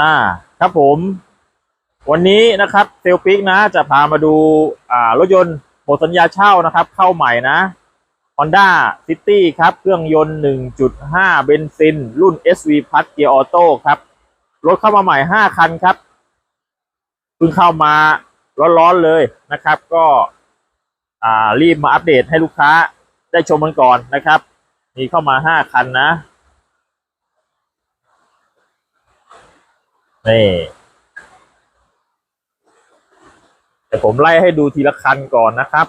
อ่าครับผม วันนี้นะครับเซลปิกนะจะพามาดูอ่ารถยนต์หมดสัญญาเช่านะครับ เข้าใหม่นะ Honda City ครับ เครื่องยนต์ 1.5 เบนซิน รุ่น SV Plus Gear Auto ครับ รถเข้ามาใหม่ 5 คันครับเพิ่งเข้ามาร้อนๆเลยนะครับ ก็อ่ารีบมาอัปเดตให้ลูกค้าได้ชมกันก่อนนะครับ มีเข้ามา 5 คันนะ นี่แต่ผมไล่ให้ดูทีละคันก่อนนะครับ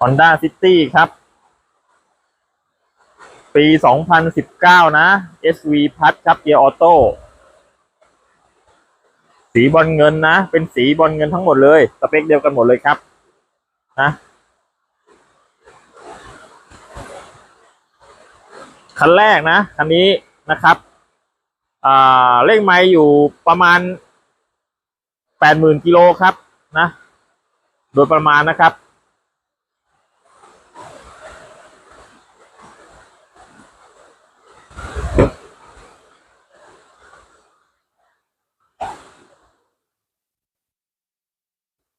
Honda City ครับ ปี 2019 นะ SV พัดครับเกียร์ออโต้สีบอลเงินนะ เป็นสีบอลเงินทั้งหมดเลย สเปคเดียวกันหมดเลยครับ นะ คันแรกนะคันนี้นะครับเลขไม้อยู่ประมาณแปดหมื่นกิโลครับนะ โดยประมาณนะครับ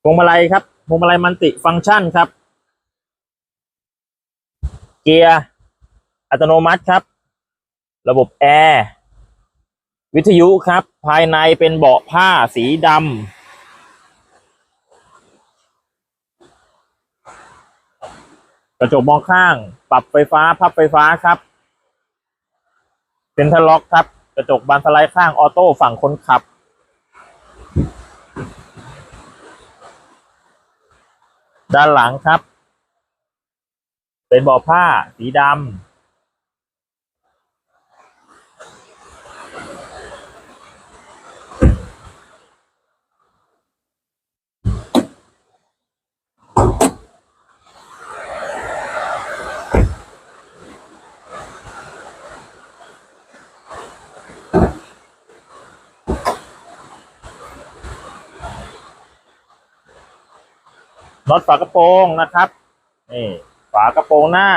พวงมาลัยครับ พวงมาลัยมันติฟังก์ชันครับ เกียร์ อัตโนมัติครับ ระบบแอร์วิทยุครับ ภายในเป็นเบาะผ้าสีดำกระจกมองข้าง ปรับไฟฟ้าพับไฟฟ้าครับเซ็นทรัลล็อกครับ กระจกบานสไลด์ข้างออโต้ฝั่งคนขับ ด้านหลังครับ เป็นเบาะผ้าสีดำ น็อตฝากระโปรงนะครับนี่ฝากระโปรงหน้า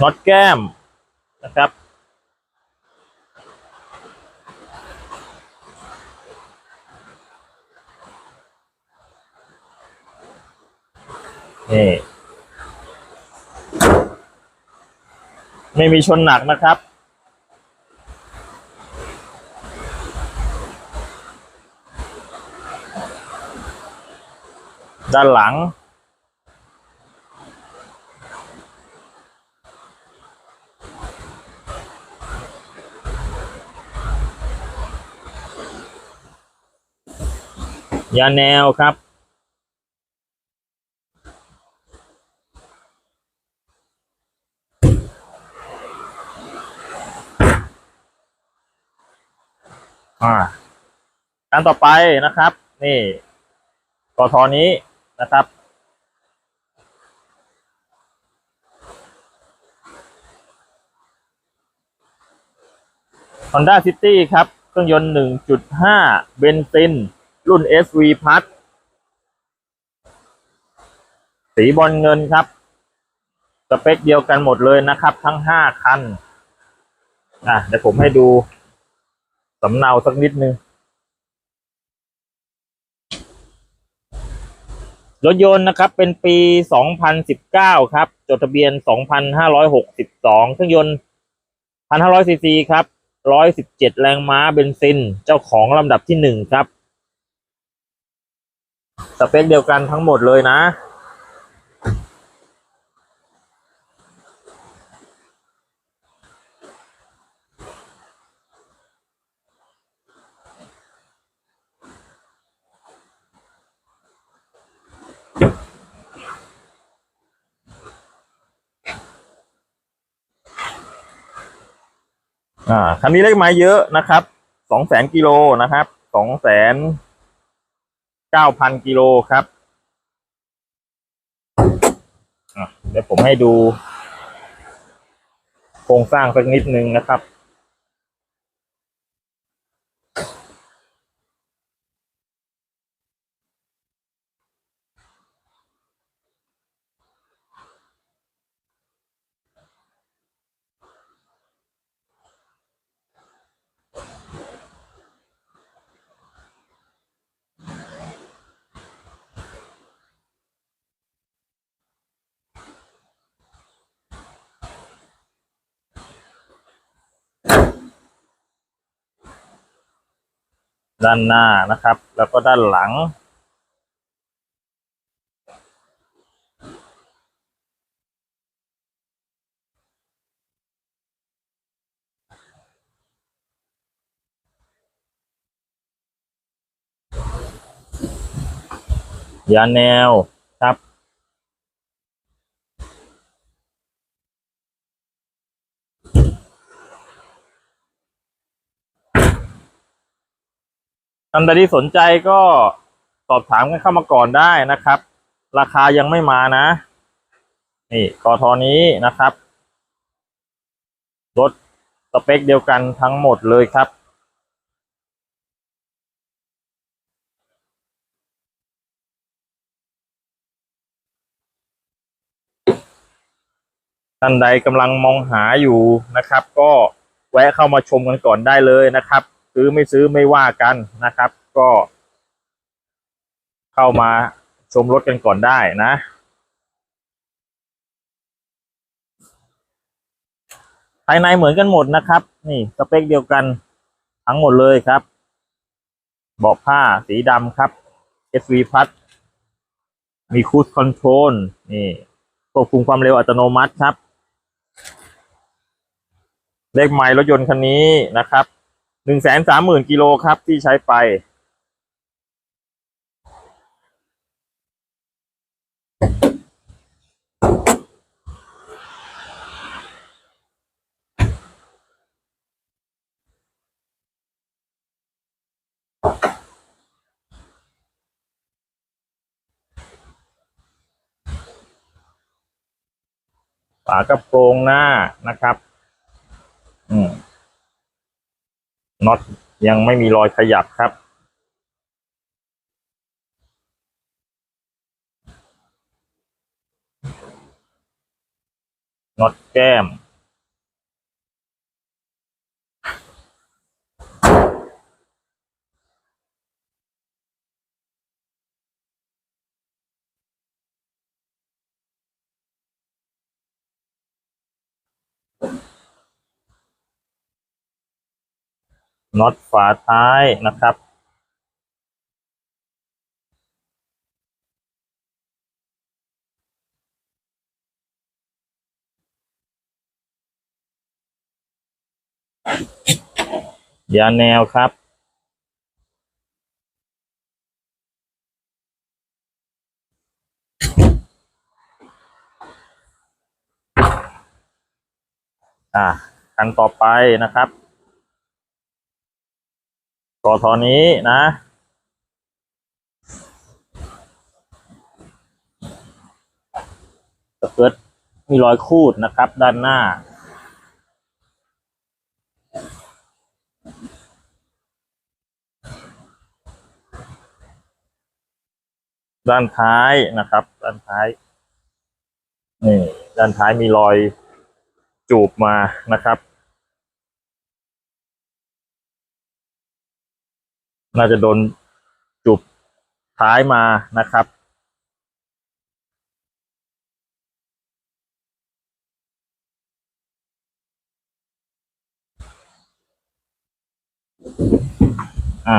น็อตแก้มนะครับนี่ ไม่มีชนหนักนะครับ ด้านหลัง ยาแนวครับ อ่าการต่อไปนะครับ นี่กทนี้นะครับ Honda City ครับ เครื่องยนต์ 1.5 เบนซิน รุ่น SV Plus สีบอลเงินครับ สเปคเดียวกันหมดเลยนะครับ ทั้ง 5 คัน อะเดี๋ยวผมให้ดู สำเนาสักนิดนึง รถยนต์นะครับ เป็นปี 2019 ครับ จดทะเบียน 2,562 เครื่องยนต์ 1,500ซีซีครับ 117 แรงม้าเบนซิน เจ้าของลำดับที่ 1 ครับ สเปคเดียวกันทั้งหมดเลยนะ อ่าคันนี้เลขไม้เยอะนะครับสองแสนกิโลนะครับสองแสนเก้าพันกิโลครับอะเดี๋ยวผมให้ดู โครงสร้างสักนิดนึงนะครับ ด้านหน้านะครับ แล้วก็ด้านหลัง ยาแนวครับ ท่านใดที่สนใจก็สอบถามกันเข้ามาก่อนได้นะครับ ราคายังไม่มานะ นี่กอทอนี้นะครับ รถสเปคเดียวกันทั้งหมดเลยครับ ท่านใดกำลังมองหาอยู่นะครับ ก็แวะเข้ามาชมกันก่อนได้เลยนะครับ ซื้อไม่ซื้อไม่ว่ากันนะครับ ก็ เข้ามาชมรถกันก่อนได้นะ ภายในเหมือนกันหมดนะครับ นี่สเปคเดียวกันทั้งหมดเลยครับเบาะผ้าสีดำครับ SV พัดมีคู i คอนโทรลนี่ควบคุมความเร็วอัตโนมัติครับ เลขไมล์รถยนต์คันนี้นะครับ หนึ่งแสนสามหมื่นกิโลครับที่ใช้ไป ฝากระโปรงหน้านะครับ อืม น็อตยังไม่มีรอยขยับครับ น็อตแก้ม น็อตฝาท้ายนะครับ ยาแนวครับอ่าคันต่อไปนะครับ กทนี้นะ สเกิร์ตมีรอยคูดนะครับ ด้านหน้า ด้านท้ายนะครับ ด้านท้าย นี่ ด้านท้ายมีรอยจูบมานะครับ น่าจะโดนจูบท้ายมานะครับ อ่า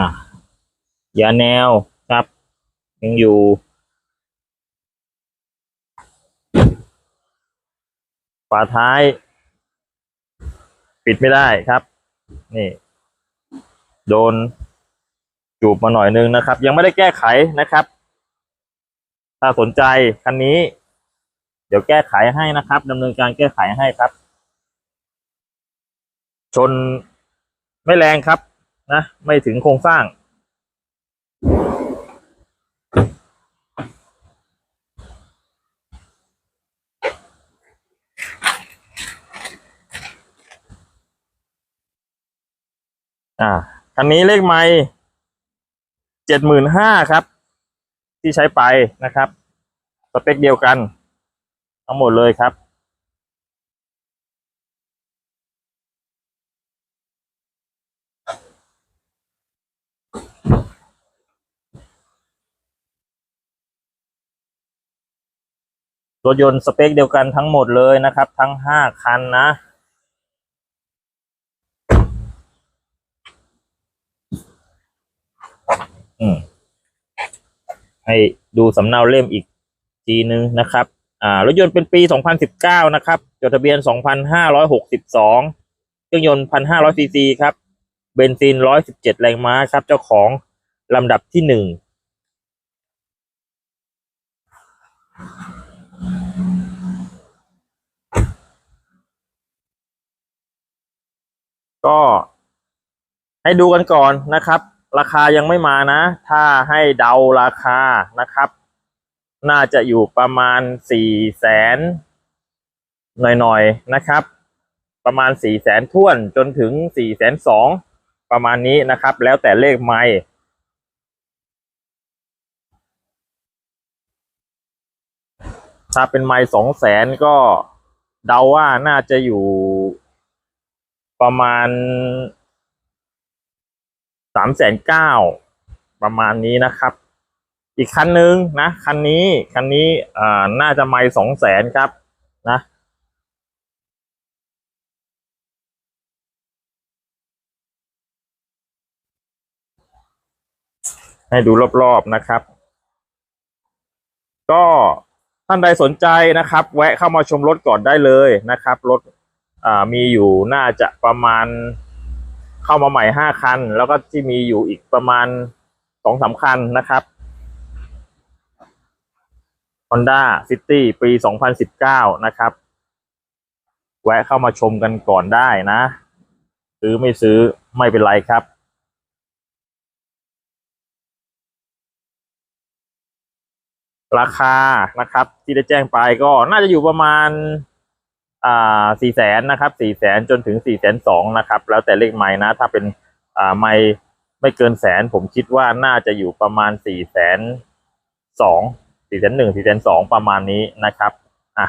ยาแนวครับ ยังอยู่ฝาท้าย ปิดไม่ได้ครับ นี่ โดน จูบมาหน่อยนึงนะครับ ยังไม่ได้แก้ไขนะครับ ถ้าสนใจคันนี้ เดี๋ยวแก้ไขให้นะครับดำเนินการแก้ไขให้ครับ ชนไม่แรงครับนะไม่ถึงโครงสร้าง อ่าคันนี้เลขไม่ เจ็ดหมื่นห้าครับ ที่ใช้ไปนะครับ สเปคเดียวกัน ทั้งหมดเลยครับ รถยนต์สเปคเดียวกันทั้งหมดเลยนะครับ ทั้งห้าคันนะ ให้ดูสำเนาเล่มอีกทีนึงนะครับอ่ารถยนต์เป็นปี 2019 นะครับจดทะเบียน 2,562 เครื่องยนต์ 1,500ซีซีครับเบนซิน 117 แรงม้าครับ เจ้าของลำดับที่หนึ่งก็ให้ดูกันก่อนนะครับ ราคายังไม่มานะ ถ้าให้เดาราคานะครับ น่าจะอยู่ประมาณสี่แสนหน่อยๆนะครับ ประมาณสี่แสนท่วนจนถึงสี่แสนสองประมาณนี้นะครับ แล้วแต่เลขไม่ถ้าเป็นไม้สองแสนก็เดาว่าน่าจะอยู่ประมาณ สามแสนเก้าประมาณนี้นะครับ อีกคันหนึ่งนะคันนี้คันนี้อ่าน่าจะไม่สองแสนครับนะให้ดูรอบๆนะครับ ก็ท่านใดสนใจนะครับ แวะเข้ามาชมรถก่อนได้เลยนะครับ รถมีอยู่น่าจะประมาณ เข้ามาใหม่ห้าคัน แล้วก็ที่มีอยู่อีกประมาณสองสามคันนะครับ Honda City ปี 2019 นะครับ แวะเข้ามาชมกันก่อนได้นะ ซื้อไม่ซื้อไม่เป็นไรครับราคานะครับ ที่ได้แจ้งไปก็น่าจะอยู่ประมาณ อ่าสี่แสนนะครับสี่แสนจนถึงสี่แสนสองนะครับ แล้วแต่เลขไม้นะ ถ้าเป็นอ่าไม้ไม่เกินแสน ผมคิดว่าน่าจะอยู่ประมาณสี่แสนสองสี่แสนหนึ่งสี่แสนสองประมาณนี้นะครับอะ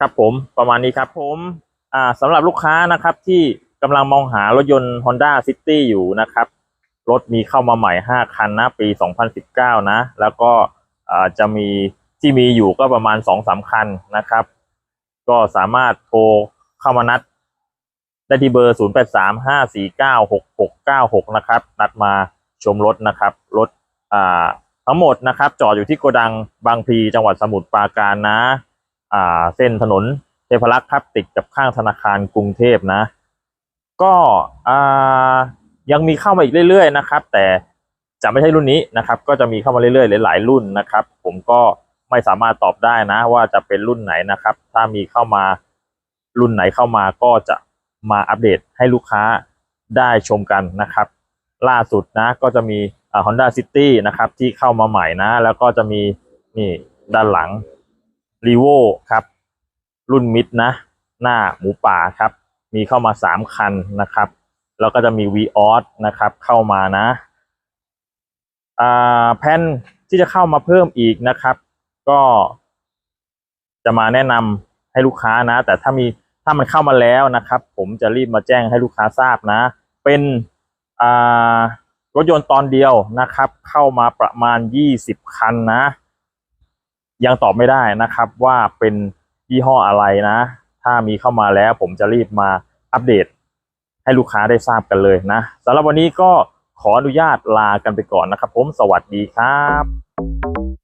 ครับผมประมาณนี้ครับผมอ่าสำหรับลูกค้านะครับที่กำลังมองหารถยนต์ Honda City อยู่นะครับ รถมีเข้ามาใหม่ 5 คันนะ ปี 2019 นะ แล้วก็อ่าจะมีที่มีอยู่ก็ประมาณ 2-3 คันนะครับ ก็สามารถโทรเข้ามานัด ได้ที่เบอร์ 0835496696 นะครับ นัดมาชมรถนะครับ รถอ่าทั้งหมดนะครับ จอดอยู่ที่โกดังบางพลีจังหวัดสมุทรปราการนะ อ่า เส้นถนนเทพรักษ์ครับติดกับข้างธนาคารกรุงเทพนะ ก็อ่ายังมีเข้ามาอีกเรื่อย ๆ นะครับ แต่จะไม่ใช่รุ่นนี้นะครับ ก็จะมีเข้ามาเรื่อยๆ หลายๆรุ่นนะครับ ผมก็ ไม่สามารถตอบได้นะ ว่าจะเป็นรุ่นไหนนะครับ ถ้ามีเข้ามารุ่นไหนเข้ามาก็จะมาอัปเดตให้ลูกค้าได้ชมกันนะครับ ล่าสุดนะก็จะมีอ่า Honda City นะครับ ที่เข้ามาใหม่นะ แล้วก็จะมีนี่ด้านหลัง r e v o ครับ รุ่นมิดนะ หน้าหมูป่าครับ มีเข้ามาสามคันนะครับ แล้วก็จะมี v ีออสนะครับเข้ามานะอ่าแผ่นที่จะเข้ามาเพิ่มอีกนะครับ ก็จะมาแนะนำให้ลูกค้านะ แต่ถ้ามีถ้ามันเข้ามาแล้วนะครับ ผมจะรีบมาแจ้งให้ลูกค้าทราบนะ เป็นรถยนต์ตอนเดียวนะครับ เข้ามาประมาณยี่สิบคันนะ ยังตอบไม่ได้นะครับว่าเป็นยี่ห้ออะไรนะ ถ้ามีเข้ามาแล้ว ผมจะรีบมาอัปเดต ให้ลูกค้าได้ทราบกันเลยนะสำหรับวันนี้ก็ขออนุญาตลากันไปก่อนนะครับ ผมสวัสดีครับ